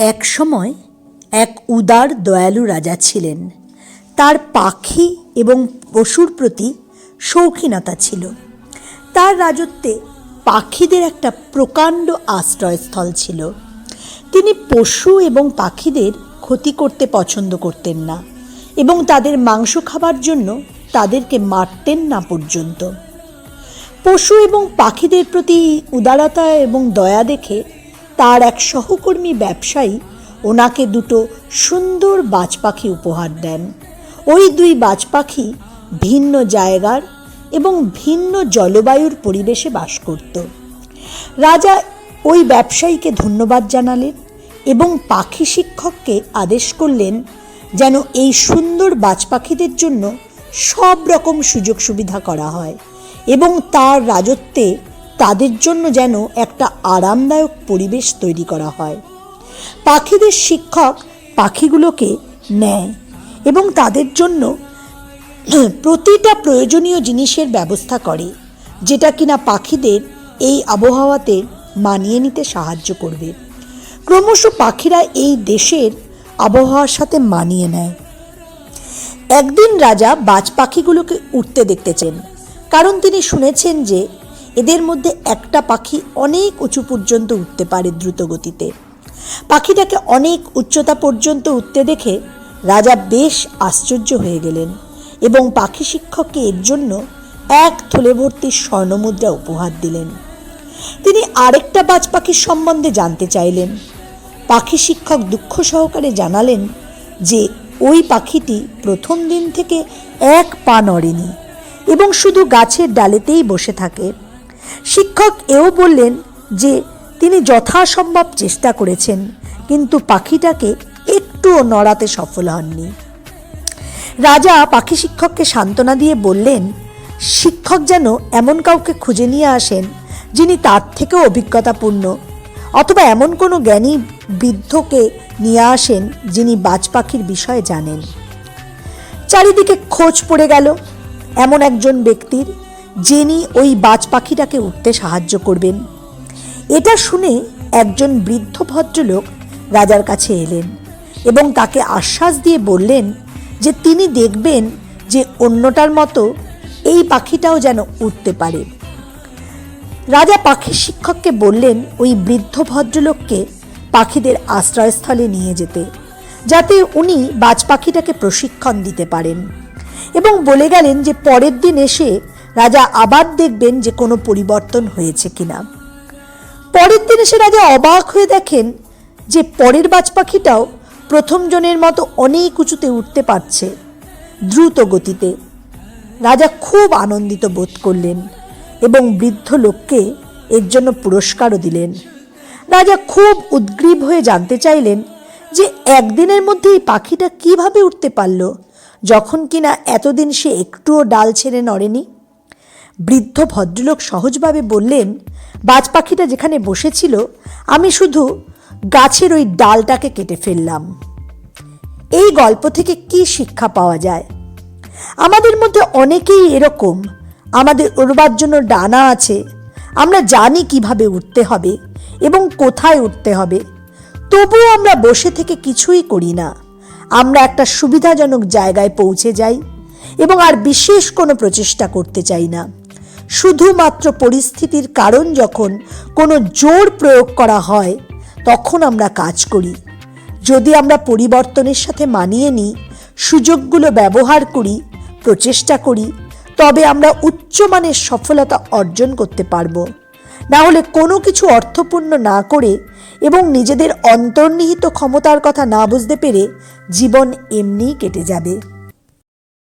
এক সময় এক উদার দয়ালু রাজা ছিলেন। তার পাখি এবং পশুর প্রতি শৌখিনতা ছিল। তার রাজত্বে পাখিদের একটা প্রকাণ্ড আশ্রয়স্থল ছিল। তিনি পশু এবং পাখিদের ক্ষতি করতে পছন্দ করতেন না এবং তাদের মাংস খাবার জন্য তাদেরকে মারতেন না পর্যন্ত। পশু এবং পাখিদের প্রতি উদারতা এবং দয়া দেখে তার এক সহকর্মী ব্যবসায়ী ওনাকে দুটো সুন্দর বাজ পাখি উপহার দেন। ওই দুই বাজ পাখি ভিন্ন জায়গার এবং ভিন্ন জলবায়ুর পরিবেশে বাস করত। রাজা ওই ব্যবসায়ীকে ধন্যবাদ জানালেন এবং পাখি শিক্ষককে আদেশ করলেন যেন এই সুন্দর বাজ পাখিদের জন্য সব রকম সুযোগ সুবিধা করা হয় এবং তার রাজত্বে তাদের জন্য যেন একটা আরামদায়ক পরিবেশ তৈরি করা হয়। পাখিদের শিক্ষক পাখিগুলোকে নেয় এবং তাদের জন্য প্রতিটা প্রয়োজনীয় জিনিসের ব্যবস্থা করে, যেটা কিনা পাখিদের এই আবহাওয়াতে মানিয়ে নিতে সাহায্য করবে। ক্রমশ পাখিরা এই দেশের আবহাওয়ার সাথে মানিয়ে নেয়। একদিন রাজা বাজ পাখিগুলোকে উঠতে দেখতেছেন, কারণ তিনি শুনেছেন যে এদের মধ্যে একটা পাখি অনেক উঁচু পর্যন্ত উঠতে পারে দ্রুত গতিতে পাখিটাকে অনেক উচ্চতা পর্যন্ত উঠতে দেখে রাজা বেশ আশ্চর্য হয়ে গেলেন এবং পাখি শিক্ষককে এর জন্য এক থলে ভর্তি স্বর্ণমুদ্রা উপহার দিলেন। তিনি আরেকটা বাজ পাখির সম্বন্ধে জানতে চাইলেন। পাখি শিক্ষক দুঃখ সহকারে জানালেন যে, ওই পাখিটি প্রথম দিন থেকে এক পা নড়েনি এবং শুধু গাছের ডালেতেই বসে থাকে। শিক্ষক এও বললেন যে, তিনি যথাসম্ভব চেষ্টা করেছেন, কিন্তু পাখিটাকে একটুও নড়াতে সফল হননি। রাজা পাখি শিক্ষককে সান্ত্বনা দিয়ে বললেন, শিক্ষক যেন এমন কাউকে খুঁজে নিয়ে আসেন, যিনি তার থেকেও অভিজ্ঞতাপূর্ণ, অথবা এমন কোনো জ্ঞানী বৃদ্ধকে নিয়ে আসেন, যিনি বাজ পাখির বিষয়ে জানেন। চারিদিকে খোঁজ পড়ে গেল। এমন একজন ব্যক্তির যিনি ওই বাজ পাখিটাকে উঠতে সাহায্য করবেন। এটা শুনে একজন বৃদ্ধ ভদ্রলোক রাজার কাছে এলেন এবং তাকে আশ্বাস দিয়ে বললেন যে তিনি দেখবেন যে অন্যটার মতো এই পাখিটাও যেন উঠতে পারে। রাজা পাখির শিক্ষককে বললেন ওই বৃদ্ধ ভদ্রলোককে পাখিদের আশ্রয়স্থলে নিয়ে যেতে, যাতে উনি বাজ পাখিটাকে প্রশিক্ষণ দিতে পারেন এবং বলে গেলেন যে পরের দিন এসে রাজা আবার দেখবেন যে কোনো পরিবর্তন হয়েছে কিনা। পরের দিন এসে রাজা অবাক হয়ে দেখেন যে পরের বাজ পাখিটাও প্রথম জনের মতো অনেক উঁচুতে উঠতে পারছে, দ্রুত গতিতে। রাজা খুব আনন্দিত বোধ করলেন এবং বৃদ্ধ লোককে এর জন্য পুরস্কারও দিলেন। রাজা খুব উদ্গ্রীব হয়ে জানতে চাইলেন যে একদিনের মধ্যে এই পাখিটা কীভাবে উঠতে পারল, যখন কিনা এতদিন সে একটুও ডাল ছেড়ে নড়েনি। বৃদ্ধ ভদ্রলোক সহজভাবে বললেন, বাজ পাখিটা যেখানে বসেছিল, আমি শুধু গাছের ওই ডালটাকে কেটে ফেললাম। এই গল্প থেকে কি শিক্ষা পাওয়া যায়? আমাদের মধ্যে অনেকেই এরকম। আমাদের উড়বার জন্য ডানা আছে। আমরা জানি কীভাবে উঠতে হবে এবং কোথায় উঠতে হবে। তবুও আমরা বসে থেকে কিছুই করি না। আমরা একটা সুবিধাজনক জায়গায় পৌঁছে যাই এবং আর বিশেষ কোনো প্রচেষ্টা করতে চাই না। শুধুমাত্র পরিস্থিতির কারণ যখন কোনো জোর প্রয়োগ করা হয়, তখন আমরা কাজ করি। যদি আমরা পরিবর্তনের সাথে মানিয়ে নিই, সুযোগগুলো ব্যবহার করি, প্রচেষ্টা করি, তবে আমরা উচ্চমানের সফলতা অর্জন করতে পারব। না হলে কোনো কিছু অর্থপূর্ণ না করে এবং নিজেদের অন্তর্নিহিত ক্ষমতার কথা না বুঝতে পেরে জীবন এমনিই কেটে যাবে।